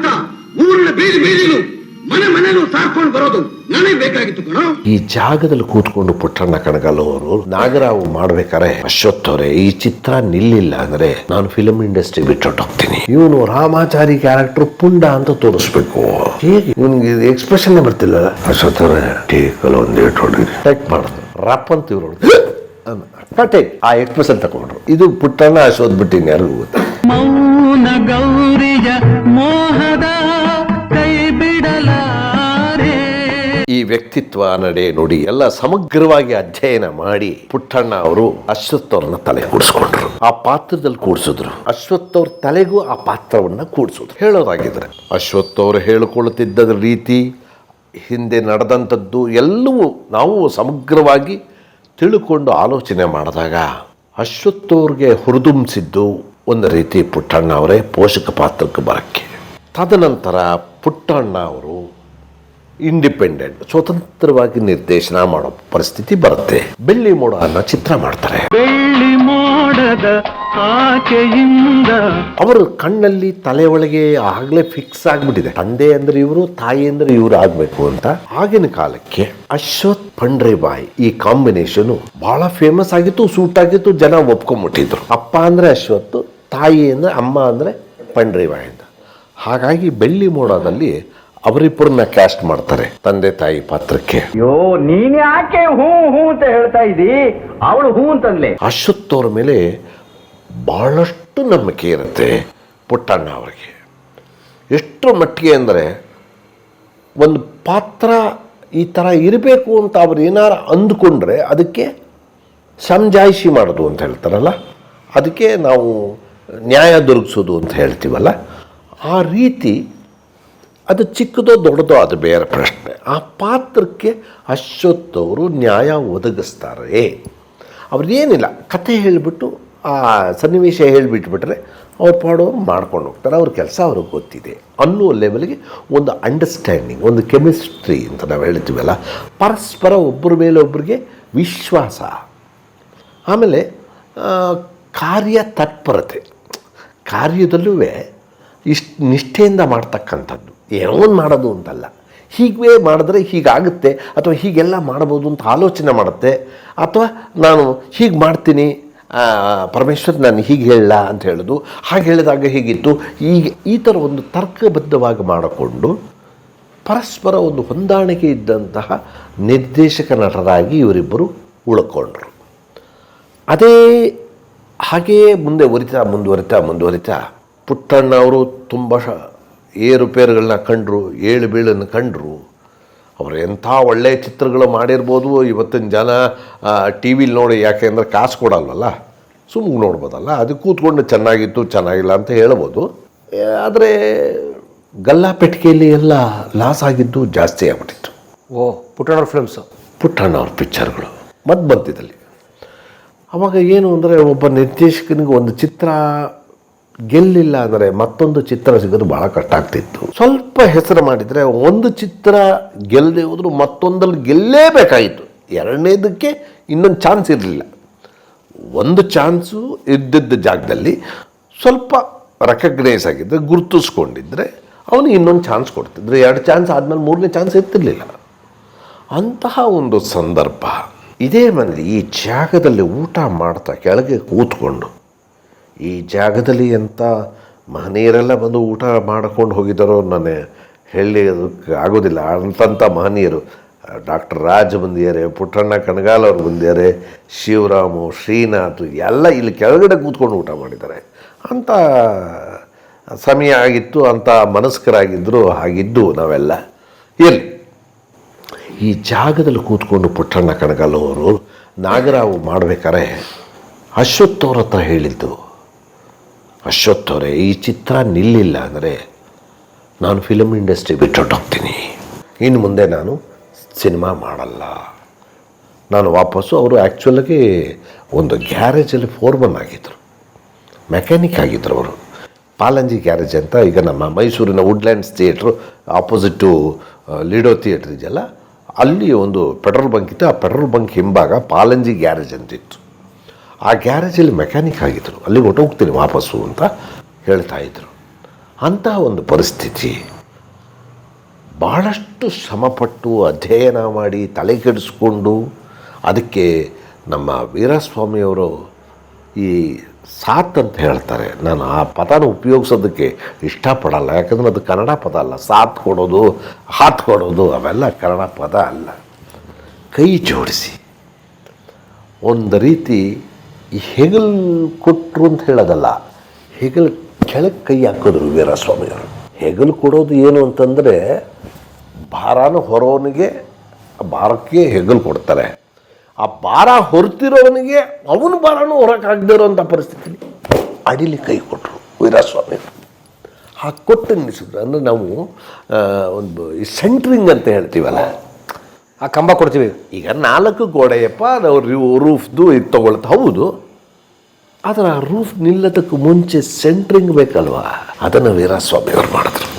ಅಂತ ಊರಿನ ಬೀದಿ ಬೀದಿಲು, ಮನೆ ಸಾರ್ಕೊಂಡು ಬರೋದು ನನಗೆ ಬೇಕಾಗಿತ್ತು ಈ ಜಾಗದಲ್ಲಿ ಕೂತ್ಕೊಂಡು ಪುಟ್ಟಣ್ಣ ಕಣಗಾಲ್ ಅವರು ನಾಗರಾವ್ ಮಾಡ್ಬೇಕಾರೆ ಅಶ್ವತ್ ಅವರೇ, ಈ ಚಿತ್ರ ನಿಲ್ಲಿಲ್ಲ ಅಂದ್ರೆ ನಾನು ಫಿಲಂ ಇಂಡಸ್ಟ್ರಿ ಬಿಟ್ಟು ಹೋಗ್ತೀನಿ. ಇವನು ರಾಮಾಚಾರಿ ಕ್ಯಾರೆಕ್ಟರ್ ಪುಂಡ ಅಂತ ತೋರಿಸ್ಬೇಕು. ಹೇಗೆ? ಇವನಿಗೆ ಎಕ್ಸ್ಪ್ರೆಷನ್ ಬರ್ತಿಲ್ಲ. ಅಶ್ವತ್ ಅವರೇ ಟೇಕಲ್ ಒಂದ್ ಏಟ್ ಹೊಡ್ರಿ ಟೆಕ್ ಮಾಡಿದ್ರು ರಪ್ ಅಂತ ಇವ್ರು ಕಟೆ ಆ ಎಕ್ಸ್ಪ್ರೆಷನ್ ತಗೊಂಡ್ರು. ಇದು ಪುಟ್ಟಣ್ಣ ಅಶ್ವತ್ ಬಿಟ್ಟಿನ ಯಾರಿಗೂ ಗೊತ್ತಿಲ್ಲ ಮೌನ ಗೌರಿಯ ಮೋಹದ ಕೈ ಬಿಡಲಾರೆ. ಈ ವ್ಯಕ್ತಿತ್ವ ನಡೆ ನುಡಿ ಎಲ್ಲ ಸಮಗ್ರವಾಗಿ ಅಧ್ಯಯನ ಮಾಡಿ ಪುಟ್ಟಣ್ಣ ಅವರು ಅಶ್ವಥ್ ಅವ್ರನ್ನ ತಲೆ ಕೂಡಿಸ್ಕೊಂಡ್ರು. ಆ ಪಾತ್ರದಲ್ಲಿ ಕೂಡಿಸಿದ್ರು. ಅಶ್ವಥ್ ಅವ್ರ ತಲೆಗೂ ಆ ಪಾತ್ರವನ್ನ ಕೂಡಿಸಿದ್ರು. ಹೇಳೋದಾಗಿದ್ರೆ ಅಶ್ವಥ್ ಅವರು ಹೇಳಿಕೊಳ್ಳುತ್ತಿದ್ದ ರೀತಿ ಹಿಂದೆ ನಡೆದಂಥದ್ದು ಎಲ್ಲವೂ ನಾವು ಸಮಗ್ರವಾಗಿ ತಿಳ್ಕೊಂಡು ಆಲೋಚನೆ ಮಾಡಿದಾಗ ಅಶ್ವಥ್ ಅವ್ರಿಗೆ ಹುರಿದುಂಬಿಸಿದ್ದು ಒಂದು ರೀತಿ ಪುಟ್ಟಣ್ಣ ಅವರೇ ಪೋಷಕ ಪಾತ್ರಕ್ಕೆ ಬರಕ್ಕೆ. ತದನಂತರ ಪುಟ್ಟಣ್ಣ ಅವರು ಇಂಡಿಪೆಂಡೆಂಟ್ ಸ್ವತಂತ್ರವಾಗಿ ನಿರ್ದೇಶನ ಮಾಡೋ ಪರಿಸ್ಥಿತಿ ಬರುತ್ತೆ. ಬೆಳ್ಳಿ ಮೋಡ ಅನ್ನೋ ಚಿತ್ರ ಮಾಡ್ತಾರೆ. ಬೆಳ್ಳಿ ಮೋಡದ ಆಕೆಯಿಂದ ಅವರ ಕಣ್ಣಲ್ಲಿ ತಲೆ ಒಳಗೆ ಆಗ್ಲೇ ಫಿಕ್ಸ್ ಆಗ್ಬಿಟ್ಟಿದೆ. ತಂದೆ ಅಂದ್ರೆ ಇವರು ತಾಯಿ ಅಂದ್ರೆ ಇವರು ಆಗ್ಬೇಕು ಅಂತ. ಆಗಿನ ಕಾಲಕ್ಕೆ ಅಶ್ವಥ್ ಪಂಡ್ರೇಬಾಯ್ ಈ ಕಾಂಬಿನೇಷನ್ ಬಹಳ ಫೇಮಸ್ ಆಗಿತ್ತು ಸೂಟ್ ಆಗಿತ್ತು ಜನ ಒಪ್ಕೊಂಡ್ಬಿಟ್ಟಿದ್ರು. ಅಪ್ಪ ಅಂದ್ರೆ ಅಶ್ವತ್ ತಾಯಿ ಅಂದ್ರೆ ಅಮ್ಮ ಅಂದ್ರೆ ಪಂಡ್ರೆಬಾಯಿ ಅಂತ. ಹಾಗಾಗಿ ಬೆಳ್ಳಿ ಮೋಡದಲ್ಲಿ ಅವರಿಬ್ಬರನ್ನ ಕ್ಯಾಸ್ಟ್ ಮಾಡ್ತಾರೆ ತಂದೆ ತಾಯಿ ಪಾತ್ರಕ್ಕೆ. ಅಯ್ಯೋ ನೀನ್ ಯಾಕೆ ಹೂ ಹೂ ಅಂತ ಹೇಳ್ತಾ ಇದ್ದೀ ಅವಳು ಹೂ ಅಂತಂದ್ಲೆ. ಅಶ್ವಥ್ ಅವ್ರ ಮೇಲೆ ಬಹಳಷ್ಟು ನಂಬಿಕೆ ಇರುತ್ತೆ ಪುಟ್ಟಣ್ಣ ಅವರಿಗೆ. ಎಷ್ಟರ ಮಟ್ಟಿಗೆ ಅಂದರೆ ಒಂದು ಪಾತ್ರ ಈ ಥರ ಇರಬೇಕು ಅಂತ ಅವ್ರು ಏನಾರು ಅಂದುಕೊಂಡ್ರೆ ಅದಕ್ಕೆ ಸಮಜಾಯಿಷಿ ಮಾಡೋದು ಅಂತ ಹೇಳ್ತಾರಲ್ಲ? ಅದಕ್ಕೆ ನಾವು ನ್ಯಾಯ ದೊರಕಿಸೋದು ಅಂತ ಹೇಳ್ತೀವಲ್ಲ? ಆ ರೀತಿ ಅದು ಚಿಕ್ಕದೋ ದೊಡ್ಡದೋ ಅದು ಬೇರೆ ಪ್ರಶ್ನೆ. ಆ ಪಾತ್ರಕ್ಕೆ ಅಶ್ವತ್ಥವರು ನ್ಯಾಯ ಒದಗಿಸ್ತಾರೆ. ಅವ್ರದ್ದೇನಿಲ್ಲ ಕಥೆ ಹೇಳಿಬಿಟ್ಟು ಆ ಸನ್ನಿವೇಶ ಹೇಳಿಬಿಟ್ಬಿಟ್ರೆ ಅವ್ರು ಪಾಡು ಮಾಡ್ಕೊಂಡು ಹೋಗ್ತಾರೆ. ಅವ್ರ ಕೆಲಸ ಅವ್ರಿಗೆ ಗೊತ್ತಿದೆ. ಅನ್ನೋ ಲೆವೆಲ್ಗೆ ಒಂದು ಅಂಡರ್ಸ್ಟ್ಯಾಂಡಿಂಗ್ ಒಂದು ಕೆಮಿಸ್ಟ್ರಿ ಅಂತ ನಾವು ಹೇಳ್ತೀವಲ್ಲ, ಪರಸ್ಪರ ಒಬ್ಬರ ಮೇಲೆ ಒಬ್ಬರಿಗೆ ವಿಶ್ವಾಸ. ಆಮೇಲೆ ಕಾರ್ಯ ತತ್ಪರತೆ. ಕಾರ್ಯದಲ್ಲೂ ಇಷ್ಟು ನಿಷ್ಠೆಯಿಂದ ಮಾಡ್ತಕ್ಕಂಥದ್ದು. ಏನೋ ಒಂದು ಮಾಡೋದು ಅಂತಲ್ಲ. ಹೀಗೆ ಮಾಡಿದ್ರೆ ಹೀಗಾಗುತ್ತೆ, ಅಥವಾ ಹೀಗೆಲ್ಲ ಮಾಡ್ಬೋದು ಅಂತ ಆಲೋಚನೆ ಮಾಡುತ್ತೆ, ಅಥವಾ ನಾನು ಹೀಗೆ ಮಾಡ್ತೀನಿ ಪರಮೇಶ್ವರ್ ನಾನು ಹೀಗೆ ಹೇಳಲ್ಲ ಅಂತ ಹೇಳೋದು. ಹಾಗೆ ಹೇಳಿದಾಗ ಹೀಗಿತ್ತು? ಈಗ ಈ ಥರ ಒಂದು ತರ್ಕಬದ್ಧವಾಗಿ ಮಾಡಿಕೊಂಡು ಪರಸ್ಪರ ಒಂದು ಹೊಂದಾಣಿಕೆ ಇದ್ದಂತಹ ನಿರ್ದೇಶಕ ನಟರಾಗಿ ಇವರಿಬ್ಬರು ಉಳ್ಕೊಂಡ್ರು. ಅದೇ ಹಾಗೆಯೇ ಮುಂದೆ ಒರಿತಾ, ಮುಂದುವರಿತಾ ಮುಂದುವರಿತಾ ಪುಟ್ಟಣ್ಣ ಅವರು ತುಂಬ ಏರುಪೇರುಗಳನ್ನ ಕಂಡರು, ಏಳು ಬೀಳನ್ನು ಕಂಡರು. ಅವರು ಎಂಥ ಒಳ್ಳೆಯ ಚಿತ್ರಗಳು ಮಾಡಿರ್ಬೋದು. ಇವತ್ತಿನ ಜನ ಟಿ ವಿಲಿ ನೋಡಿ ಯಾಕೆ ಅಂದರೆ ಕಾಸು ಕೊಡಲ್ವಲ್ಲ? ಸುಮ್ಮನೆ ನೋಡ್ಬೋದಲ್ಲ. ಅದು ಕೂತ್ಕೊಂಡು ಚೆನ್ನಾಗಿತ್ತು ಚೆನ್ನಾಗಿಲ್ಲ ಅಂತ ಹೇಳ್ಬೋದು. ಆದರೆ ಗಲ್ಲಾಪೆಟ್ಟಿಗೆಯಲ್ಲಿ ಎಲ್ಲ ಲಾಸ್ ಆಗಿದ್ದು ಜಾಸ್ತಿ ಆಗ್ಬಿಟ್ಟಿತ್ತು. ಓ ಪುಟ್ಟಣ್ಣವ್ರ ಫಿಲ್ಮ್ಸು ಪುಟ್ಟಣ್ಣವ್ರ ಪಿಕ್ಚರ್ಗಳು ಮದ್ದು ಬಂತಿದ್ದಲ್ಲಿ ಅವಾಗ ಏನು ಅಂದರೆ ಒಬ್ಬ ನಿರ್ದೇಶಕನಿಗೆ ಒಂದು ಚಿತ್ರ ಗೆಲ್ಲಿಲ್ಲ ಅಂದರೆ ಮತ್ತೊಂದು ಚಿತ್ರ ಸಿಗೋದು ಭಾಳ ಕಷ್ಟ ಆಗ್ತಿತ್ತು. ಸ್ವಲ್ಪ ಹೆಸರು ಮಾಡಿದರೆ ಒಂದು ಚಿತ್ರ ಗೆಲ್ಲದೆ ಹೋದರೂ ಮತ್ತೊಂದಲ್ಲಿ ಗೆಲ್ಲೇಬೇಕಾಯಿತು ಎರಡನೇದಕ್ಕೆ ಇನ್ನೊಂದು ಚಾನ್ಸ್ ಇರಲಿಲ್ಲ. ಒಂದು ಚಾನ್ಸು ಇದ್ದಿದ್ದ ಜಾಗದಲ್ಲಿ ಸ್ವಲ್ಪ ರೆಕಗ್ನೈಸ್ ಆಗಿದ್ದರೆ ಗುರುತಿಸ್ಕೊಂಡಿದ್ದರೆ ಅವನಿಗೆ ಇನ್ನೊಂದು ಚಾನ್ಸ್ ಕೊಡ್ತಿದ್ರು. ಎರಡು ಚಾನ್ಸ್ ಆದಮೇಲೆ ಮೂರನೇ ಚಾನ್ಸ್ ಇರ್ತಿರ್ಲಿಲ್ಲ. ಅಂತಹ ಒಂದು ಸಂದರ್ಭ ಇದೇ ಮನೇಲಿ ಈ ಜಾಗದಲ್ಲಿ ಊಟ ಮಾಡ್ತಾ ಕೆಳಗೆ ಕೂತ್ಕೊಂಡು ಈ ಜಾಗದಲ್ಲಿ ಎಂಥ ಮಹನೀಯರೆಲ್ಲ ಬಂದು ಊಟ ಮಾಡಿಕೊಂಡು ಹೋಗಿದ್ದಾರೋ ನಾನು ಹೇಳಲಿಕ್ಕೆ ಆಗೋದಿಲ್ಲ. ಅಂತಂಥ ಮಹನೀಯರು. ಡಾಕ್ಟರ್ ರಾಜ್ ಬಂದಿದ್ದಾರೆ, ಪುಟ್ಟಣ್ಣ ಕಣಗಾಲ್ ಅವರು ಬಂದಿದ್ದಾರೆ, ಶಿವರಾಮು, ಶ್ರೀನಾಥ್, ಎಲ್ಲ ಇಲ್ಲಿ ಕೆಳಗಡೆ ಕೂತ್ಕೊಂಡು ಊಟ ಮಾಡಿದ್ದಾರೆ. ಅಂಥ ಸಮಯ ಆಗಿತ್ತು ಅಂತ ಮನಸ್ಕರಾಗಿದ್ದರು ಹಾಗಿದ್ದು ನಾವೆಲ್ಲ. ಇರಲಿ. ಈ ಜಾಗದಲ್ಲಿ ಕೂತ್ಕೊಂಡು ಪುಟ್ಟಣ್ಣ ಕಣಗಾಲ್ ಅವರು ನಾಗರಾವು ಮಾಡಬೇಕಾರೆ ಅಶ್ವತ್ಥವ್ರ ಹತ್ರ ಹೇಳಿದ್ದು. ಅಶ್ವಥ್ ಅವರೇ ಈ ಚಿತ್ರ ನಿಲ್ಲಿಲ್ಲ ಅಂದರೆ ನಾನು ಫಿಲಮ್ ಇಂಡಸ್ಟ್ರಿ ಬಿಟ್ಟು ಹೋಗ್ತೀನಿ ಇನ್ನು ಮುಂದೆ ನಾನು ಸಿನಿಮಾ ಮಾಡಲ್ಲ. ನಾನು ವಾಪಸ್ಸು ಅವರು ಆ್ಯಕ್ಚುಲಾಗಿ ಒಂದು ಗ್ಯಾರೇಜಲ್ಲಿ ಫೋರ್ಮನ್ ಆಗಿದ್ದರು ಮೆಕ್ಯಾನಿಕ್ ಆಗಿದ್ದರು ಅವರು. ಪಾಲಂಜಿ ಗ್ಯಾರೇಜ್ ಅಂತ ಈಗ ನಮ್ಮ ಮೈಸೂರಿನ Woodlands theatre opposite Lido theatre ಇದೆಯಲ್ಲ? ಅಲ್ಲಿ ಒಂದು ಪೆಟ್ರೋಲ್ ಬಂಕ್ ಇತ್ತು. ಆ ಪೆಟ್ರೋಲ್ ಬಂಕ್ ಹಿಂಭಾಗ ಪಾಲಂಜಿ ಗ್ಯಾರೇಜ್ ಅಂತಿತ್ತು. ಆ ಗ್ಯಾರೇಜಲ್ಲಿ ಮೆಕ್ಯಾನಿಕ್ ಆಗಿದ್ದರು ಅಲ್ಲಿಗೆ ಹೊಟ್ಟೋಗ್ತೀನಿ ವಾಪಸ್ಸು ಅಂತ ಹೇಳ್ತಾ ಇದ್ರು. ಅಂತಹ ಒಂದು ಪರಿಸ್ಥಿತಿ ಭಾಳಷ್ಟು ಶ್ರಮಪಟ್ಟು ಅಧ್ಯಯನ ಮಾಡಿ ತಲೆ ಕೆಡಿಸ್ಕೊಂಡು ಅದಕ್ಕೆ ನಮ್ಮ ವೀರಸ್ವಾಮಿಯವರು ಈ ಸಾತ್ ಅಂತ ಹೇಳ್ತಾರೆ. ನಾನು ಆ ಪದನ ಉಪಯೋಗಿಸೋದಕ್ಕೆ ಇಷ್ಟಪಡಲ್ಲ. ಯಾಕಂದ್ರೆ ಅದು ಕನ್ನಡ ಪದ ಅಲ್ಲ. ಸಾತ್ ಕೊಡೋದು, ಹಾತ್ ಕೊಡೋದು, ಅವೆಲ್ಲ ಕನ್ನಡ ಪದ ಅಲ್ಲ. ಕೈ ಜೋಡಿಸಿ. ಒಂದು ರೀತಿ ಹೆಗಲ್ ಕೊಟ್ಟರು ಅಂತ ಹೇಳೋದಲ್ಲ, ಹೆಗಲ್ ಕೆಳಗೆ ಕೈ ಹಾಕಿದ್ರು ವೀರಸ್ವಾಮಿಯವರು. ಹೆಗಲು ಕೊಡೋದು ಏನು ಅಂತಂದರೆ, ಭಾರನ ಹೊರೋನಿಗೆ ಭಾರಕ್ಕೆ ಹೆಗಲು ಕೊಡ್ತಾರೆ. ಆ ಭಾರ ಹೊರತಿರೋವನಿಗೆ ಅವನು ಭಾರನೂ ಹೊರಕ್ಕಾಗದೇ ಇರೋಂಥ ಪರಿಸ್ಥಿತಿ. ಅಡಿಲಿ ಕೈ ಕೊಟ್ಟರು ವೀರಸ್ವಾಮಿ ಆ ಕೊಟ್ಟು ನಿಲ್ಲಿಸಿದ್ರು ಅಂದರೆ ನಾವು ಒಂದು ಈ ಸೆಂಟ್ರಿಂಗ್ ಅಂತ ಹೇಳ್ತೀವಲ್ಲ ಆ ಕಂಬ ಕೊಡ್ತೀವಿ. ಈಗ ನಾಲ್ಕು ಗೋಡೆಯಪ್ಪ ನಾವು ರೂಫ್ದು ಇದು ತೊಗೊಳ್ತಾ ಹೌದು. ಆದರೆ ಆ ರೂಫ್ ನಿಲ್ಲದಕ್ಕೂ ಮುಂಚೆ ಸೆಂಟ್ರಿಂಗ್ ಬೇಕಲ್ವಾ? ಅದನ್ನು ವೀರಸ್ವಾಮಿ ಅವರು ಮಾಡಿದ್ರು.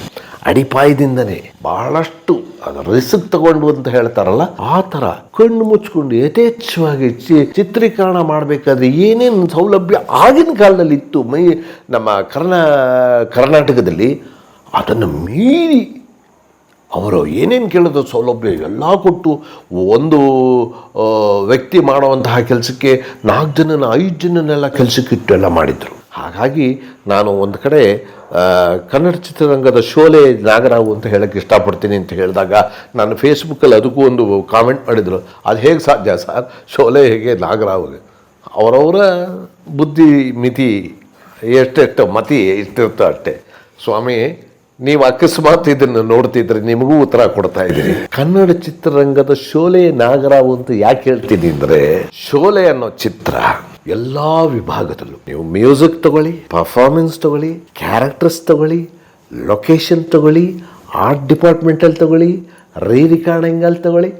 ಅಡಿಪಾಯದಿಂದನೇ ಬಹಳಷ್ಟು ಅದು ರಿಸ್ಕ್ ತಗೊಂಡು ಅಂತ ಹೇಳ್ತಾರಲ್ಲ, ಆ ಥರ ಕಣ್ಣು ಮುಚ್ಕೊಂಡು ಯಥೇಚ್ಛವಾಗಿ ಚಿ- ಚಿತ್ರೀಕರಣ ಮಾಡಬೇಕಾದ್ರೆ ಏನೇನು ಸೌಲಭ್ಯ ಆಗಿನ ಕಾಲದಲ್ಲಿ ಇತ್ತು ಮೈ ನಮ್ಮ ಕರ್ನಾ ಕರ್ನಾಟಕದಲ್ಲಿ, ಅದನ್ನು ಮೀರಿ ಅವರು ಏನೇನು ಕೇಳಿದ ಸೌಲಭ್ಯ ಎಲ್ಲ ಕೊಟ್ಟು ಒಂದು ವ್ಯಕ್ತಿ ಮಾಡುವಂತಹ ಕೆಲಸಕ್ಕೆ ನಾಲ್ಕು ಜನನ, ಐದು ಜನನೆಲ್ಲ ಕೆಲಸಕ್ಕೆ ಎಲ್ಲ ಮಾಡಿದರು. ಹಾಗಾಗಿ ನಾನು ಒಂದು ಕಡೆ ಕನ್ನಡ ಚಿತ್ರರಂಗದ ಶೋಲೆ ನಾಗರಾವು ಅಂತ ಹೇಳಕ್ಕೆ ಇಷ್ಟಪಡ್ತೀನಿ ಅಂತ ಹೇಳಿದಾಗ ನಾನು ಫೇಸ್ಬುಕ್ಕಲ್ಲಿ ಅದಕ್ಕೂ ಒಂದು ಕಾಮೆಂಟ್ ಮಾಡಿದರು. ಅದು ಹೇಗೆ ಸಾಧ್ಯ ಸರ್? ಶೋಲೆ ಹೇಗೆ ನಾಗರಾವ್ಗೆ ಅವರವರ ಬುದ್ಧಿ ಮಿತಿ ಎಷ್ಟೆಷ್ಟು ಮತಿ ಎಷ್ಟಿರ್ತೋ ಅಷ್ಟೇ. ಸ್ವಾಮಿ ನೀವು ಅಕಸ್ಮಾತ್ ಇದನ್ನ ನೋಡ್ತಿದ್ರೆ ನಿಮಗೂ ಉತ್ತರ ಕೊಡ್ತಾ ಇದ್ದೀರಿ ಕನ್ನಡ ಚಿತ್ರರಂಗದ ಶೋಲೆ ನಾಗರಾವ್ ಅಂತ ಯಾಕೆ ಹೇಳ್ತೀನಿ ಅಂದ್ರೆ, ಶೋಲೆ ಅನ್ನೋ ಚಿತ್ರ ಎಲ್ಲಾ ವಿಭಾಗದಲ್ಲೂ. ನೀವು ಮ್ಯೂಸಿಕ್ ತಗೊಳ್ಳಿ ಪರ್ಫಾರ್ಮೆನ್ಸ್ ತಗೊಳ್ಳಿ ಕ್ಯಾರೆಕ್ಟರ್ಸ್ ತಗೊಳ್ಳಿ ಲೊಕೇಶನ್ ತಗೊಳ್ಳಿ ಆರ್ಟ್ ಡಿಪಾರ್ಟ್ಮೆಂಟಲ್ಲಿ ತಗೊಳ್ಳಿ ರೀ ರಿಕಾರ್ಡಿಂಗಲ್ಲಿ ತಗೊಳ್ಳಿ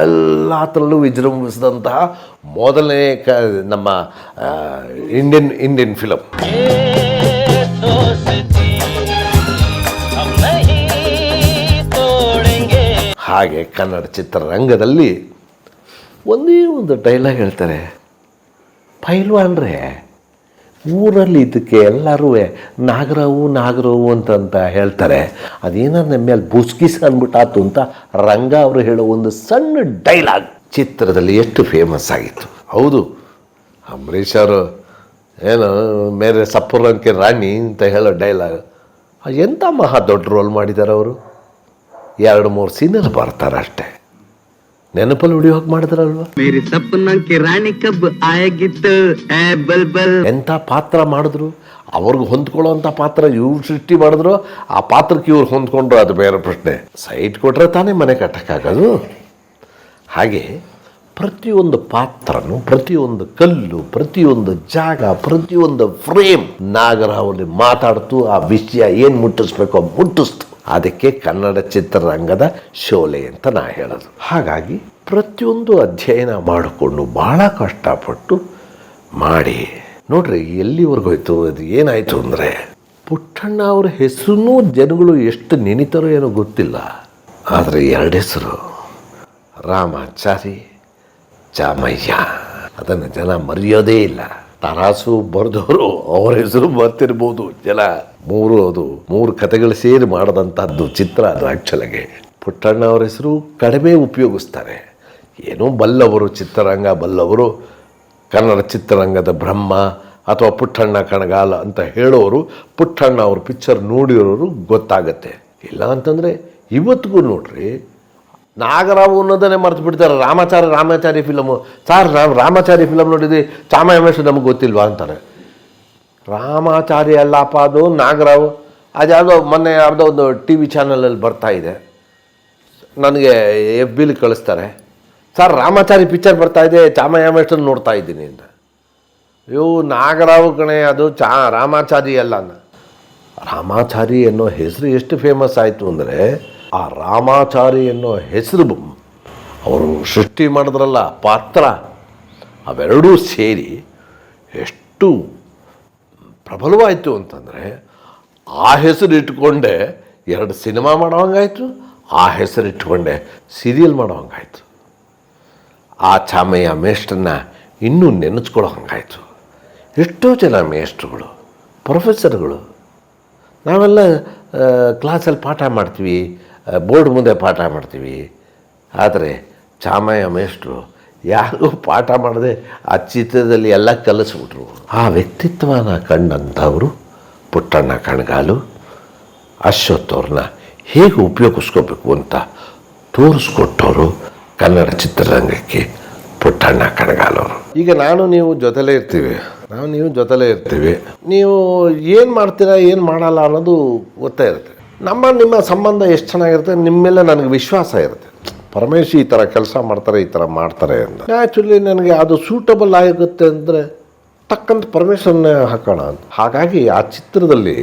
ಎಲ್ಲ ಥರಲ್ಲೂ ವಿಜೃಂಭಿಸಿದಂತಹ ಮೊದಲನೇ ನಮ್ಮ ಇಂಡಿಯನ್ ಇಂಡಿಯನ್ ಫಿಲಮ್ ಹಾಗೆ ಕನ್ನಡ ಚಿತ್ರರಂಗದಲ್ಲಿ ಒಂದೇ ಒಂದು ಡೈಲಾಗ್ ಹೇಳ್ತಾರೆ, ಪೈಲ್ವಾನ್ರೆ, ಊರಲ್ಲಿ ಇದಕ್ಕೆ ಎಲ್ಲರೂ ನಾಗರವು ನಾಗರವು ಅಂತಂತ ಹೇಳ್ತಾರೆ. ಅದೇನಾದ್ರು ನಮ್ಮ ಮೇಲೆ ಬುಸ್ಕಿಸ್ ಅಂದ್ಬಿಟ್ಟಾತು ಅಂತ ರಂಗ ಅವರು ಹೇಳೋ ಒಂದು ಸಣ್ಣ ಡೈಲಾಗ್ ಚಿತ್ರದಲ್ಲಿ ಎಷ್ಟು ಫೇಮಸ್ ಆಗಿತ್ತು. ಹೌದು, ಅಂಬರೀಷ್ ಅವರು, ಏನು, ಮೇರೆ ಸಪ್ಪುರಂಕೆ ರಾಣಿ ಅಂತ ಹೇಳೋ ಡೈಲಾಗ್ ಎಂಥ ಮಹಾ ದೊಡ್ಡ ರೋಲ್ ಮಾಡಿದ್ದಾರೆ ಅವರು? ಎರಡು ಮೂರು ಸೀನಲ್ಲಿ ಬರ್ತಾರೆ ಅಷ್ಟೇ ನೆನಪಲ್ಲಿ ಉಳಿಯೋಕೆ ಮಾಡಿದ್ರಲ್ವ? ಎಂಥ ಪಾತ್ರ ಮಾಡಿದ್ರು? ಅವ್ರಿಗೆ ಹೊಂದ್ಕೊಳ್ಳೋಂಥ ಪಾತ್ರ ಇವ್ರು ಸೃಷ್ಟಿ ಮಾಡಿದ್ರು ಆ ಪಾತ್ರಕ್ಕೆ ಇವ್ರು ಹೊಂದ್ಕೊಂಡ್ರು ಅದು ಬೇರೆ ಪ್ರಶ್ನೆ. ಸೈಟ್ ಕೊಟ್ಟರೆ ತಾನೇ ಮನೆ ಕಟ್ಟಕ್ಕಾಗೋದು. ಹಾಗೆ ಪ್ರತಿಯೊಂದು ಪಾತ್ರನು ಪ್ರತಿಯೊಂದು ಕಲ್ಲು ಪ್ರತಿಯೊಂದು ಜಾಗ ಪ್ರತಿಯೊಂದು ಫ್ರೇಮ್ ನಾಗರಾವಲ್ಲಿ ಮಾತಾಡ್ತು ಆ ವಿಷಯ ಏನು ಮುಟ್ಟಿಸ್ಬೇಕೋ ಮುಟ್ಟಿಸ್ತು. ಅದಕ್ಕೆ ಕನ್ನಡ ಚಿತ್ರರಂಗದ ಶೋಲೆ ಅಂತ ನಾ ಹೇಳೋದು. ಹಾಗಾಗಿ ಪ್ರತಿಯೊಂದು ಅಧ್ಯಯನ ಮಾಡಿಕೊಂಡು ಭಾಳ ಕಷ್ಟಪಟ್ಟು ಮಾಡಿ. ನೋಡ್ರಿ, ಎಲ್ಲಿವರೆಗೂ ಹೋಯ್ತು? ಅದು ಏನಾಯಿತು ಅಂದರೆ, ಪುಟ್ಟಣ್ಣ ಅವ್ರ ಹೆಸರು ಜನಗಳು ಎಷ್ಟು ನೆನಿತಾರೋ ಏನೋ ಗೊತ್ತಿಲ್ಲ. ಆದರೆ ಎರಡು ಹೆಸರು, ರಾಮಾಚಾರಿ ಚಾಮಯ್ಯ. ಅದನ್ನು ಜನ ಮರೆಯೋದೇ ಇಲ್ಲ. ತರಾಸು ಬರೆದವರು ಅವರ ಹೆಸರು ಬರ್ತಿರ್ಬೋದು ಜನ ಮೂರು ಅದು, ಮೂರು ಕಥೆಗಳು ಸೇರಿ ಮಾಡದಂತಹದ್ದು ಚಿತ್ರ ಅದು ಆ್ಯಕ್ಚುಲಾಗಿ ಪುಟ್ಟಣ್ಣ ಅವರ ಹೆಸರು ಕಡಿಮೆ ಉಪಯೋಗಿಸ್ತಾರೆ. ಏನೋ ಬಲ್ಲವರು ಚಿತ್ರರಂಗ, ಬಲ್ಲವರು ಕನ್ನಡ ಚಿತ್ರರಂಗದ ಬ್ರಹ್ಮ ಅಥವಾ ಪುಟ್ಟಣ್ಣ ಕಣಗಾಲ ಅಂತ ಹೇಳೋರು ಪುಟ್ಟಣ್ಣ ಅವ್ರ ಪಿಕ್ಚರ್ ನೋಡಿರೋರು ಗೊತ್ತಾಗತ್ತೆ. ಇಲ್ಲ ಅಂತಂದರೆ ಇವತ್ತಿಗೂ ನೋಡ್ರಿ ನಾಗರಾವು ಅನ್ನೋದನ್ನೇ ಮರ್ತು ಬಿಡ್ತಾರೆ. Ramachari Ramachari film sir Ram Ramachari film ನೋಡಿದ್ವಿ. ಚಾಮಯಮೇಶ ನಮಗೆ ಗೊತ್ತಿಲ್ವಾ ಅಂತಾರೆ. ರಾಮಾಚಾರಿ ಅಲ್ಲಪ್ಪ, ಅದು ನಾಗರಾವು. ಅದ್ಯಾವುದೋ ಮೊನ್ನೆ ಯಾವುದೋ ಒಂದು ಟಿ ವಿ ಚಾನಲಲ್ಲಿ ಬರ್ತಾ ಇದೆ. ನನಗೆ ಎಫ್ ಬಿಲ್ ಕಳಿಸ್ತಾರೆ. ಸರ್ ರಾಮಾಚಾರಿ ಪಿಕ್ಚರ್ ಬರ್ತಾ ಇದೆ. ಚಾಮಯಮೇಶನ್ ನೋಡ್ತಾ ಇದ್ದೀನಿ ಅಂತ. ಅಯ್ಯೋ, ನಾಗರಾವ್ ಕಣೆ, ಅದು ಚಾ ರಾಮಾಚಾರಿ ಅಲ್ಲ ರಾಮಾಚಾರಿ ಅನ್ನೋ ಹೆಸರು ಎಷ್ಟು ಫೇಮಸ್ ಆಯಿತು ಅಂದರೆ ಆ ರಾಮಾಚಾರಿ ಅನ್ನೋ ಹೆಸರು ಅವರು ಸೃಷ್ಟಿ ಮಾಡಿದ್ರಲ್ಲ, ಪಾತ್ರ, ಅವೆರಡೂ ಸೇರಿ ಎಷ್ಟು ಪ್ರಬಲವಾಯಿತು ಅಂತಂದರೆ, ಆ ಹೆಸರು ಇಟ್ಕೊಂಡೆ ಎರಡು ಸಿನಿಮಾ ಮಾಡೋವಂಗಾಯಿತು, ಆ ಹೆಸರು ಇಟ್ಕೊಂಡೆ ಸೀರಿಯಲ್ ಮಾಡೋವಂಗಾಯಿತು. ಆ ಚಾಮಯ್ಯ ಮೇಷ್ಟ್ರನ್ನ ಇನ್ನೂ ನೆನೆಸ್ಕೊಳ್ಳೋ ಹಂಗಾಯಿತು ಎಷ್ಟೋ ಜನ ಮೇಷ್ಟ್ರುಗಳು, ಪ್ರೊಫೆಸರ್ಗಳು, ನಾವೆಲ್ಲ ಕ್ಲಾಸಲ್ಲಿ ಪಾಠ ಮಾಡ್ತೀವಿ ಬೋರ್ಡ್ ಮುಂದೆ ಪಾಠ ಮಾಡ್ತೀವಿ. ಆದರೆ ಚಾಮಯ್ಯ ಮೇಷ್ಟ್ರು ಯಾರಿಗೂ ಪಾಠ ಮಾಡದೆ ಆ ಚಿತ್ರದಲ್ಲಿ ಎಲ್ಲ ಕಲಿಸ್ಬಿಟ್ರು. ಆ ವ್ಯಕ್ತಿತ್ವನ ಕಂಡಂಥವರು ಪುಟ್ಟಣ್ಣ ಕಣಗಾಲು ಅಶ್ವಥ್ ಅವ್ರನ್ನ ಹೇಗೆ ಉಪಯೋಗಿಸ್ಕೋಬೇಕು ಅಂತ ತೋರಿಸ್ಕೊಟ್ಟವರು ಕನ್ನಡ ಚಿತ್ರರಂಗಕ್ಕೆ ಪುಟ್ಟಣ್ಣ ಕಣಗಾಲವರು ಈಗ ನಾನು ನೀವು ಜೊತೆಲೇ ಇರ್ತೀವಿ. ನಾವು ನೀವು ಜೊತೆಲೇ ಇರ್ತೀವಿ. ನೀವು ಏನು ಮಾಡ್ತೀರಾ, ಏನು ಮಾಡಲ್ಲ ಅನ್ನೋದು ಗೊತ್ತಾ ಇರುತ್ತೆ. ನಮ್ಮ, ನಿಮ್ಮ ಸಂಬಂಧ ಎಷ್ಟು ಚೆನ್ನಾಗಿರುತ್ತೆ ನಿಮ್ಮ ಮೇಲೆ ನನಗೆ ವಿಶ್ವಾಸ ಇರುತ್ತೆ. ಪರಮೇಶ್ ಈ ಥರ ಕೆಲಸ ಮಾಡ್ತಾರೆ, ಈ ಥರ ಮಾಡ್ತಾರೆ ಅಂತ. ಆ್ಯಕ್ಚುಲಿ ನನಗೆ ಅದು ಸೂಟಬಲ್ ಆಗುತ್ತೆ ಅಂದರೆ ತಕ್ಕಂತ ಪರಮೇಶ್ವರನ್ನ ಹಾಕೋಣ ಅಂತ. ಹಾಗಾಗಿ ಆ ಚಿತ್ರದಲ್ಲಿ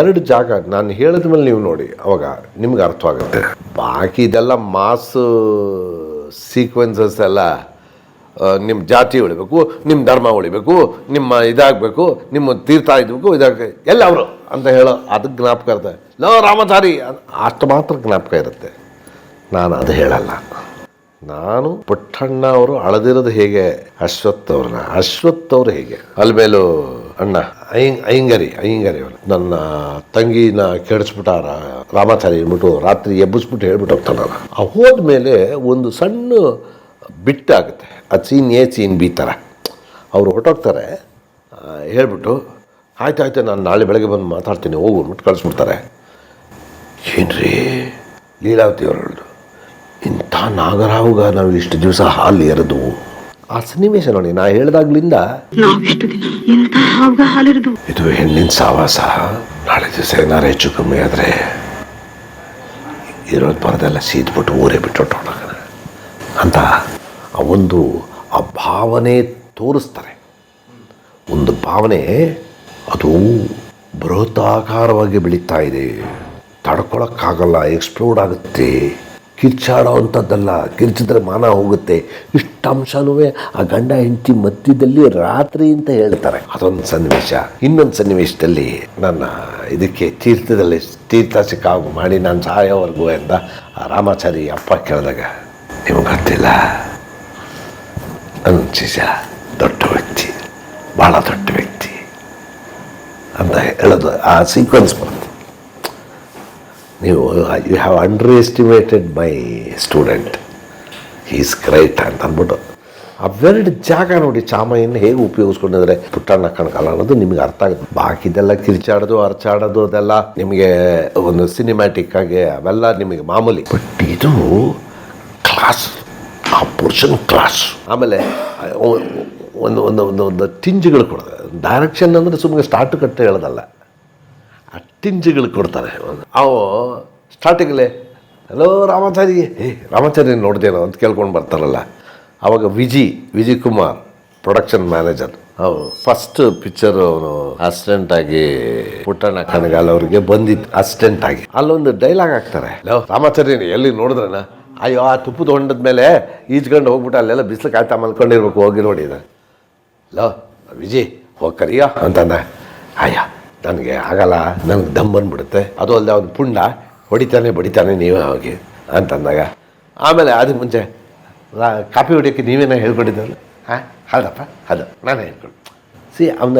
ಎರಡು ಜಾಗ, ನಾನು ಹೇಳಿದ ಮೇಲೆ ನೀವು ನೋಡಿ, ಅವಾಗ ನಿಮ್ಗೆ ಅರ್ಥವಾಗುತ್ತೆ. ಬಾಕಿ ಇದೆಲ್ಲ ಮಾಸ್ ಸೀಕ್ವೆನ್ಸಸ್ ಎಲ್ಲ ನಿಮ್ಮ ಜಾತಿ ಉಳಿಬೇಕು ನಿಮ್ಮ ಧರ್ಮ ಉಳಿಬೇಕು, ನಿಮ್ಮ ಇದಾಗಬೇಕು, ನಿಮ್ಮ ತೀರ್ಥ ಇದ್ಬೇಕು ಇದಾಗ ಎಲ್ಲ ಅವರು. ಅಂತ ಹೇಳೋ ಅದಕ್ಕೆ ಜ್ಞಾಪಕ ಇರುತ್ತೆ. ಲೋ ರಾಮಧಾರಿ, ಅಷ್ಟು ಮಾತ್ರ ಜ್ಞಾಪಕ ಇರುತ್ತೆ. ನಾನು ಅದು ಹೇಳಲ್ಲ. ನಾನು ಪುಟ್ಟಣ್ಣ ಅವರು ಅಳದಿರೋದು ಹೇಗೆ? ಅಶ್ವಥ್ ಅವ್ರನ್ನ. ಅಶ್ವಥ್ ಅವ್ರು ಹೇಗೆ? ಅಲ್ಮೇಲೂ ಅಣ್ಣ ಐಂಗ್ ಐಂಗರಿ ಐಂಗರಿ ಅವರು. ನನ್ನ ತಂಗಿನ ಕೆಡಿಸ್ಬಿಟ್ಟ ರಾ- ರಾಮಾಚಾರಿ ಹೇಳ್ಬಿಟ್ಟು ರಾತ್ರಿ ಎಬ್ಬಿಸ್ಬಿಟ್ಟು ಹೇಳ್ಬಿಟ್ಟು ಹೋಗ್ತಾನಲ್ಲ ಆ ಹೋದ್ಮೇಲೆ ಒಂದು ಸಣ್ಣ ಬಿಟ್ಟಾಗುತ್ತೆ. ಆ ಸೀನ್ ಎ ಚೀನ್ ಬಿ ಥರ. ಅವರು ಹೊರಟೋಗ್ತಾರೆ. ಹೇಳ್ಬಿಟ್ಟು ಆಯ್ತು ಆಯ್ತು ನಾನು ನಾಳೆ ಬೆಳಗ್ಗೆ ಬಂದು ಮಾತಾಡ್ತೀನಿ. ಹೋಗು ಅಂದ್ಬಿಟ್ಟು ಕಳಿಸ್ಬಿಡ್ತಾರೆ. ಏನ್ರಿ? ಲೀಲಾವತಿ ಅವರು ಇಂಥ ನಾಗರಾವುಗ ನಾವು ಇಷ್ಟು ದಿವಸ ಹಾಲು ಎರೆದು. ಆ ಸನ್ನಿವೇಶ ನೋಡಿ ನಾ ಹೇಳ್ದಾಗ್ಲಿಂದ ಇದು ಹೆಣ್ಣಿನ ಸಾವಾಸ. ನಾಳೆ ದಿವಸ ಏನಾರು ಹೆಚ್ಚು ಕಮ್ಮಿ ಆದರೆ ಇರೋದು ಬರದೆಲ್ಲ ಸೀದ್ಬಿಟ್ಟು ಊರೇ ಬಿಟ್ಟು ಅಂತ ಆ ಒಂದು ಆ ಭಾವನೆ ತೋರಿಸ್ತಾರೆ. ಒಂದು ಭಾವನೆ ಅದು ಬೃಹತಾಕಾರವಾಗಿ ಬೆಳೀತಾ ಇದೆ. ತಡ್ಕೊಳಕ್ಕಾಗಲ್ಲ ಎಕ್ಸ್ಪ್ಲೋಡ್ ಆಗುತ್ತೆ. ಕಿರ್ಚಾಡೋ ಅಂಥದ್ದಲ್ಲ ಕಿರ್ಚಿದ್ರೆ ಮಾನ ಹೋಗುತ್ತೆ. ಇಷ್ಟಂಶನೂ ಆ ಗಂಡ ಹೆಂಡತಿ ಮಧ್ಯದಲ್ಲಿ ರಾತ್ರಿ ಅಂತ ಹೇಳ್ತಾರೆ. ಅದೊಂದು ಸನ್ನಿವೇಶ. ಇನ್ನೊಂದು ಸನ್ನಿವೇಶದಲ್ಲಿ ನನ್ನ ಇದಕ್ಕೆ ತೀರ್ಥದಲ್ಲಿ ತೀರ್ಥ ಸಿಕ್ಕಾಗು ಮಾಡಿ ನಾನು ಸಾಯೋವರೆಗೂ ಅಂತ ರಾಮಾಚಾರಿ ಅಪ್ಪ ಕೇಳಿದಾಗ, ನಿಮಗೆ ಗೊತ್ತಿಲ್ಲ? ನನ್ನ ಶಿಷ್ಯ ದೊಡ್ಡ ವ್ಯಕ್ತಿ ಭಾಳ ದೊಡ್ಡ ವ್ಯಕ್ತಿ. ಅಂತ ಹೇಳೋದು ಆ ಸೀಕ್ವೆನ್ಸ್ ಬರುತ್ತೆ. ನೀವು you have underestimated my student is great ಅಂತ ಅಂದ್ಬಿಟ್ಟು. ಅವೆರಡು ಜಾಗ ನೋಡಿ, ಚಾಮಯ್ಯನ ಹೇಗೆ ಉಪಯೋಗಿಸ್ಕೊಂಡಿದ್ರೆ ಪುಟ್ಟಣ್ಣ ಕಣಕಾಲ ಅನ್ನೋದು ನಿಮಗೆ ಅರ್ಥ ಆಗುತ್ತೆ. ಬಾಕಿದೆಲ್ಲ ಕಿರ್ಚಾಡೋದು ಅರ್ಚಾಡೋದು ಅದೆಲ್ಲ ನಿಮಗೆ ಒಂದು ಸಿನಿಮ್ಯಾಟಿಕ್ ಆಗಿ, ಅವೆಲ್ಲ ನಿಮಗೆ ಮಾಮೂಲಿ. ಬಟ್ ಇದು ಕ್ಲಾಸ್ ಆ ಪೋರ್ಷನ್ ಕ್ಲಾಸ್ ಆಮೇಲೆ ಒಂದು ಒಂದು ಒಂದು ಒಂದು ಟಿಂಜುಗಳು ಕೊಡ್ತಾರೆ. ಡೈರೆಕ್ಷನ್ ಅಂದರೆ ಸುಮ್ಮನೆ ಸ್ಟಾರ್ಟ್ ಕಟ್ಟು ಹೇಳೋದಲ್ಲ. ಆ ಟಿಂಜ್ಗಳು ಕೊಡ್ತಾರೆ. ಅವು ಸ್ಟಾರ್ಟಿಂಗಲ್ಲೇ ಹಲೋ ರಾಮಾಚಾರಿ. ಹೇ ರಾಮಾಚಾರಿ ನೋಡ್ದೇನೋ ಅಂತ ಕೇಳ್ಕೊಂಡು ಬರ್ತಾರಲ್ಲ. ಆವಾಗ ವಿಜಿ ವಿಜಿ ಕುಮಾರ್ ಪ್ರೊಡಕ್ಷನ್ ಮ್ಯಾನೇಜರ್ ಅವರು ಫಸ್ಟ್ ಪಿಕ್ಚರ್ ಅವನು ಅಸಿಸ್ಟೆಂಟ್ ಆಗಿ ಪುಟ್ಟಣ್ಣ ಕಣಗಾಲ್ ಅವರಿಗೆ ಬಂದಿದ್ದು ಅಸಿಸ್ಟೆಂಟ್ ಆಗಿ. ಅಲ್ಲೊಂದು ಡೈಲಾಗ್ ಹಾಕ್ತಾರೆ. ಲೋ ರಾಮಾಚಾರಿ ಎಲ್ಲಿ ನೋಡಿದ್ರನ? ಅಯ್ಯೋ, ಆ ತುಪ್ಪದ ಹೊಂಡದ ಮೇಲೆ ಈಜ್ಕೊಂಡು ಹೋಗ್ಬಿಟ್ಟು ಅಲ್ಲೆಲ್ಲ ಬಿಸಿಲು ಕಾಯ್ತಾ ಮಲ್ಕೊಂಡಿರ್ಬೇಕು. ಹೋಗಿ ನೋಡಿ. ಇದು. ಲೋ ವಿಜಿ ಹೋಗಿ ಕರಿಯ. ಅಂತಂದ. ಅಯ್ಯ ನನಗೆ ಆಗಲ್ಲ ನನಗೆ ದಮ್ ಬಂದ್ಬಿಡುತ್ತೆ. ಅದು ಅಲ್ಲದೆ ಅವ್ನು ಪುಂಡ ಹೊಡಿತಾನೆ ಬಡಿತಾನೆ ನೀವೇ ಹೋಗಿ ಅಂತಂದಾಗ. ಆಮೇಲೆ ಅದಕ್ಕೆ ಮುಂಚೆ ಕಾಫಿ ಹೊಡಿಯೋಕ್ಕೆ ನೀವೇನ ಹೇಳ್ಕೊಟ್ಟಿದ್ದಲ್ಲ? ಹಾಂ ಹೌದಪ್ಪ ಅದು ನಾನೇ ಹೇಳ್ಕೊಡು. ಸಿ ಅವನ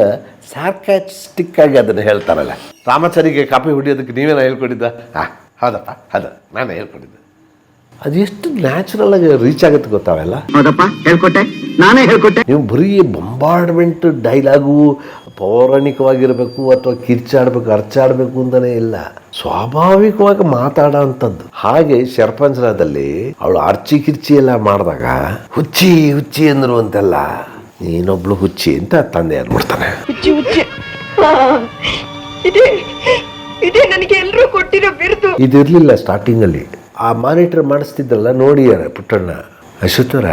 ಸಾರ್ಕ್ಯಾಸ್ಟಿಕ್ ಆಗಿ ಅದನ್ನು ಹೇಳ್ತಾರಲ್ಲ. ರಾಮಾಚಾರಿಗೆ ಕಾಪಿ ಹೊಡಿಯೋದಕ್ಕೆ ನೀವೇನ ಹೇಳ್ಕೊಟ್ಟಿದ್ದ? ಹಾಂ ಹೌದಪ್ಪ ಅದು ನಾನೇ ಹೇಳ್ಕೊಟ್ಟಿದ್ದೆ. ಅದು ಎಷ್ಟು ನ್ಯಾಚುರಲ್ ಆಗಿ ರೀಚ್ ಆಗುತ್ತೆ ಗೊತ್ತಾವೆಲ್ಲ ಹೌದಪ್ಪ ಹೇಳ್ಕೊಟ್ಟೆ. ನಾನೇ ಹೇಳ್ಕೊಟ್ಟೆ. ನೀವು ಬರೀ ಬಂಬಾರ್ಡ್ಮೆಂಟ್ ಡೈಲಾಗು ಪೌರಾಣಿಕವಾಗಿರಬೇಕು ಅಥವಾ ಕಿರ್ಚಾಡಬೇಕು ಅರ್ಚಾಡಬೇಕು ಅಂತಲೇ ಇಲ್ಲ. ಸ್ವಾಭಾವಿಕವಾಗಿ ಮಾತಾಡೋ ಅಂಥದ್ದು ಹಾಗೆ ಶರ್ಪಂಚನದಲ್ಲಿ ಅವಳು ಅರ್ಚಿ ಕಿರ್ಚಿ ಎಲ್ಲ ಮಾಡಿದಾಗ ಹುಚ್ಚಿ ಹುಚ್ಚಿ ಅಂದ್ರು ಅಂತೆಲ್ಲ ನೀನೊಬ್ಳು ಹುಚ್ಚಿ ಅಂತ ತಂದೆ ಅಂದ್ಬಿಡ್ತಾನೆ ಹುಚ್ಚಿ ಹುಚ್ಚಿ. ಇದೇ ಇದೇ ನನಗೆ ಎಲ್ಲರೂ ಕೊಟ್ಟಿರೋ ಬಿರುದು. ಇದಿರಲಿಲ್ಲ ಸ್ಟಾರ್ಟಿಂಗಲ್ಲಿ ಆ ಮಾನಿಟರ್ ಮಾಡಿಸ್ತಿದ್ದಲ್ಲ, ನೋಡಿ ಪುಟ್ಟಣ್ಣ. ಅಶ್ವತ್ಥರ,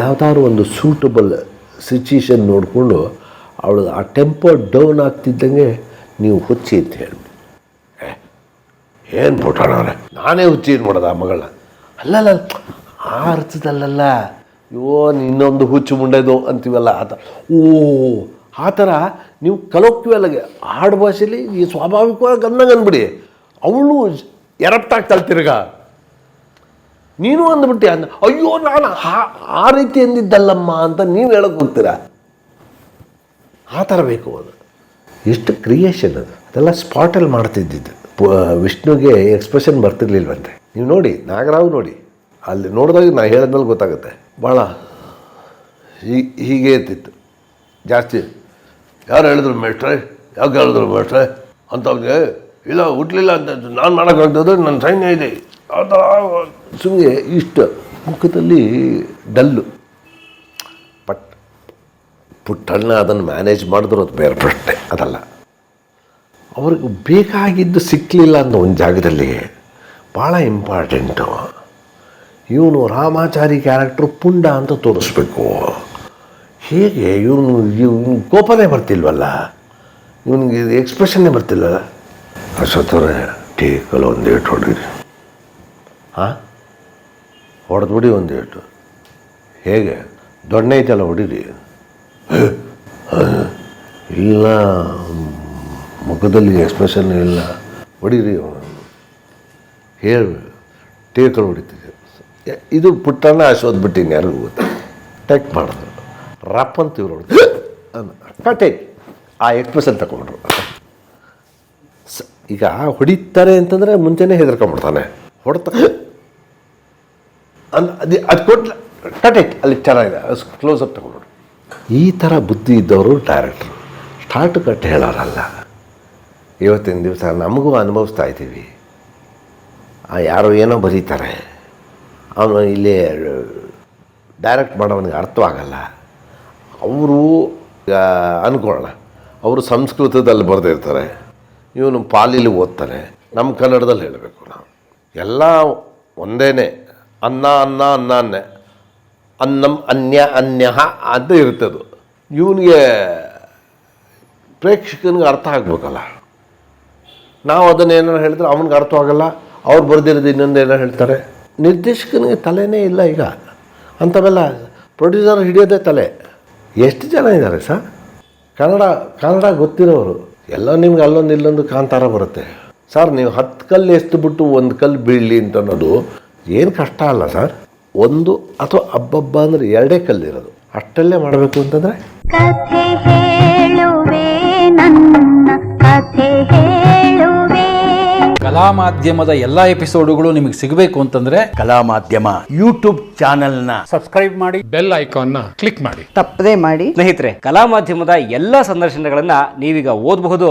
ಯಾವ್ದಾದ್ರು ಒಂದು ಸೂಟಬಲ್ ಸಿಚುಯೇಷನ್ ನೋಡಿಕೊಂಡು ಅವಳು ಆ ಟೆಂಪೋ ಡೌನ್ ಆಗ್ತಿದ್ದಂಗೆ ನೀವು ಹುಚ್ಚಿ ಅಂತ ಹೇಳಿ ಏನು ಪುಟ್ಟಣ್ಣ ಅವರೇ, ನಾನೇ ಹುಚ್ಚಿ ನೋಡೋದು ಆ ಮಗಳ ಅಲ್ಲಲ್ಲ, ಆ ಅರ್ಥದಲ್ಲಲ್ಲ. ಅಯ್ಯೋ ಇನ್ನೊಂದು ಹುಚ್ಚು ಮುಂಡೆದು ಅಂತೀವಲ್ಲ, ಆ ಥರ ಓ, ಆ ಥರ ನೀವು ಕಲೋಕ್ತಿವಲ್ಲಾಗೆ ಆಡು ಭಾಷೆಯಲ್ಲಿ ಈ ಸ್ವಾಭಾವಿಕವಾಗಿ ಅಂದಂಗೆ ಅಂದ್ಬಿಡಿ. ಅವಳು ಎರಪ್ಟಾಗ್ತಾಳೆ ತಿರ್ಗ. ನೀನು ಅಂದ್ಬಿಟ್ಟೆ ಅಂದ, ಅಯ್ಯೋ, ನಾನು ಆ- ರೀತಿ ಅಂದಿದ್ದಲ್ಲಮ್ಮ ಅಂತ ನೀವು ಹೇಳಕ್ಕೆ ಹೋಗ್ತೀರಾ? ಆ ಥರ ಬೇಕು ಅದು. ಎಷ್ಟು ಕ್ರಿಯೇಷನ್ ಅದು. ಅದೆಲ್ಲ ಸ್ಪಾಟಲ್ಲಿ ಮಾಡ್ತಿದ್ದಿದ್ದು. ವಿಷ್ಣುಗೆ ಎಕ್ಸ್ಪ್ರೆಷನ್ ಬರ್ತಿರ್ಲಿಲ್ವಂತೆ. ನೀವು ನೋಡಿ, ನಾಗರಾವ್ ನೋಡಿ. ಅಲ್ಲಿ ನೋಡಿದಾಗ ನಾ ಹೇಳಿದ್ಮೇಲೆ ಗೊತ್ತಾಗುತ್ತೆ. ಭಾಳ ಹೀಗೆ ಇರ್ತಿತ್ತು. ಜಾಸ್ತಿ, ಯಾರು ಹೇಳಿದ್ರು ಮೇಷ್ಟ್ರೆ? ಯಾಕೆ ಹೇಳಿದ್ರು ಮೇಷ್ಟ್ರೆ? ಅಂತವ್ರಿಗೆ ಇಲ್ಲ, ಹುಟ್ಲಿಲ್ಲ ಅಂತ ನಾನು ಮಾಡೋಕ್ಕಾಗ್ತದೆ ನನ್ನ ಸೈನ್ಯ ಇದೆ. ಥರ ಸುಮ್ಮನೆ ಇಷ್ಟು. ಮುಖದಲ್ಲಿ ಡಲ್ಲು. ಬಟ್ ಪುಟ್ಟಣ್ಣ ಅದನ್ನು ಮ್ಯಾನೇಜ್ ಮಾಡಿದ್ರು ಅದು ಬೇರೆ ಪ್ರಶ್ನೆ, ಅದಲ್ಲ. ಅವ್ರಿಗೆ ಬೇಕಾಗಿದ್ದು ಸಿಕ್ಕಲಿಲ್ಲ ಅಂತ ಒಂದು ಜಾಗದಲ್ಲಿ ಭಾಳ ಇಂಪಾರ್ಟೆಂಟು. ಇವನು ರಾಮಾಚಾರಿ ಕ್ಯಾರೆಕ್ಟ್ರು ಪುಂಡ ಅಂತ ತೋರಿಸ್ಬೇಕು. ಹೇಗೆ ಇವನು ಇವನು ಕೋಪನೇ ಬರ್ತಿಲ್ವಲ್ಲ? ಇವನಿಗೆ ಎಕ್ಸ್ಪ್ರೆಷನ್ನೇ ಬರ್ತಿಲ್ವಲ್ಲ ಅಷ್ಟೊತ್ತವ್ರೆ ಟೀಕಲ್ಲಿ ಒಂದು ಏಟು ಹೊಡೀರಿ ಹಾಂ? ಹೊಡೆದ್ಬಿಡಿ ಒಂದು ಏಟು. ಹೇಗೆ? ದೊಣ್ಣೆ ಐತಲ್ಲ ಹೊಡೀರಿ. ಇಲ್ಲ, ಮುಖದಲ್ಲಿ ಎಕ್ಸ್ಪ್ರೆಷನ್ ಇಲ್ಲ. ಹೊಡೀರಿ ಹೇಳಿ. ಟೇಕಲ್ ಹೊಡಿತೀರಿ ಇದು ಪುಟ್ಟಣ್ಣ ಬಿಟ್ಟು ಇನ್ಯಾರಿಗೂ ಗೊತ್ತು? ಟೆಕ್ ಮಾಡಿದ್ರು ರಪ್ ಅಂತ ಇವ್ರು ಹೊಡೆದು. ಕಟೆ ಆ ಎಕ್ಸ್ಪ್ರೆಷನ್ ತಗೊಂಡ್ರು ಈಗ ಹೊಡಿತಾರೆ ಅಂತಂದರೆ ಮುಂಚೆನೇ ಹೆದರ್ಕೊಂಡ್ಬಿಡ್ತಾನೆ. ಹೊಡ್ತಾ ಅದು ಅದು ಕೊಟ್ಲ ಟಟೆಟ್ ಅಲ್ಲಿ ಚೆನ್ನಾಗಿದೆ ಕ್ಲೋಸ್ ಅಪ್ ತಗೊಂಡು ಈ ಥರ ಬುದ್ಧಿ ಇದ್ದವರು ಡೈರೆಕ್ಟ್ರು ಸ್ಟಾರ್ಟ್ ಕಟ್ ಹೇಳೋರಲ್ಲ. ಇವತ್ತಿನ ದಿವಸ ನಮಗೂ ಅನುಭವಿಸ್ತಾ ಇದ್ದೀವಿ. ಆ ಯಾರೋ ಏನೋ ಬರೀತಾರೆ. ಅವನು ಇಲ್ಲಿ ಡೈರೆಕ್ಟ್ ಮಾಡೋವನಿಗೆ ಅರ್ಥವಾಗಲ್ಲ ಅವರು ಅಂದ್ಕೊಳ್ಳೋಣ ಅವರು ಸಂಸ್ಕೃತದಲ್ಲಿ ಬರೆದಿರ್ತಾರೆ. ಇವನು ಪಾಲಿಲಿ ಓದ್ತಾನೆ. ನಮ್ಮ ಕನ್ನಡದಲ್ಲಿ ಹೇಳಬೇಕು. ಎಲ್ಲ ಒಂದೇನೆ. ಅನ್ನ ಅನ್ನ ಅನ್ನ, ಅನ್ನೆ. ಅನ್ನಂ, ಅನ್ಯ ಅನ್ಯ ಅಂತ ಇರ್ತದು. ಇವನಿಗೆ ಪ್ರೇಕ್ಷಕನಿಗೆ ಅರ್ಥ ಆಗ್ಬೇಕಲ್ಲ. ನಾವು ಅದನ್ನು ಏನಾರು ಹೇಳಿದ್ರೆ ಅವನಿಗೆ ಆಗೋಲ್ಲ, ಅವ್ರು ಬರೆದಿರೋದು ಇನ್ನೊಂದು ಏನೋ ಹೇಳ್ತಾರೆ. ನಿರ್ದೇಶಕನಿಗೆ ತಲೆನೇ ಇಲ್ಲ ಈಗ. ಅಂಥವೆಲ್ಲ ಪ್ರೊಡ್ಯೂಸರ್ ಹಿಡಿಯೋದೇ ತಲೆ. ಎಷ್ಟು ಜನ ಇದ್ದಾರೆ ಸರ್? ಕನ್ನಡ ಕನ್ನಡ ಗೊತ್ತಿರೋರು. ಎಲ್ಲ ನಿಮ್ಗೆ ಅಲ್ಲೊಂದು ಇಲ್ಲೊಂದು ಕಾಂತಾರ ಬರುತ್ತೆ. ಸರ್ ನೀವು ಹತ್ತು ಕಲ್ಲು ಎಸ್ದು ಬಿಟ್ಟು ಒಂದು ಕಲ್ಲು ಬೀಳಲಿ ಅಂತ ಅನ್ನೋದು ಏನು ಕಷ್ಟ ಅಲ್ಲ ಸರ್. ಒಂದು ಅಥವಾ ಅಬ್ಬಬ್ಬ ಅಂದರೆ ಎರಡೇ ಕಲ್ಲಿರೋದು ಅಷ್ಟಲ್ಲೇ ಮಾಡಬೇಕು ಅಂತಂದರೆ? ಕಥೆ ಹೇಳುವೆ ನನ್ನ ಕಥೆ ಹೇಳುವೆ. ಕಲಾ ಮಾಧ್ಯಮದ ಎಲ್ಲಾ ಎಪಿಸೋಡುಗಳು ನಿಮಗೆ ಸಿಗಬೇಕು ಅಂತಂದ್ರೆ ಕಲಾ ಮಾಧ್ಯಮ ಯೂಟ್ಯೂಬ್ ಚಾನೆಲ್ನ ಬೆಲ್ ಐಕಾನ್ನ ಕ್ಲಿಕ್ ಮಾಡಿ. ತಪ್ಪದೇ ಮಾಡಿ. ಸ್ನೇಹಿತರೆ ಕಲಾ ಮಾಧ್ಯಮದ ಎಲ್ಲ ಸಂದರ್ಶನಗಳನ್ನ ನೀವೀಗ ಓದಬಹುದು.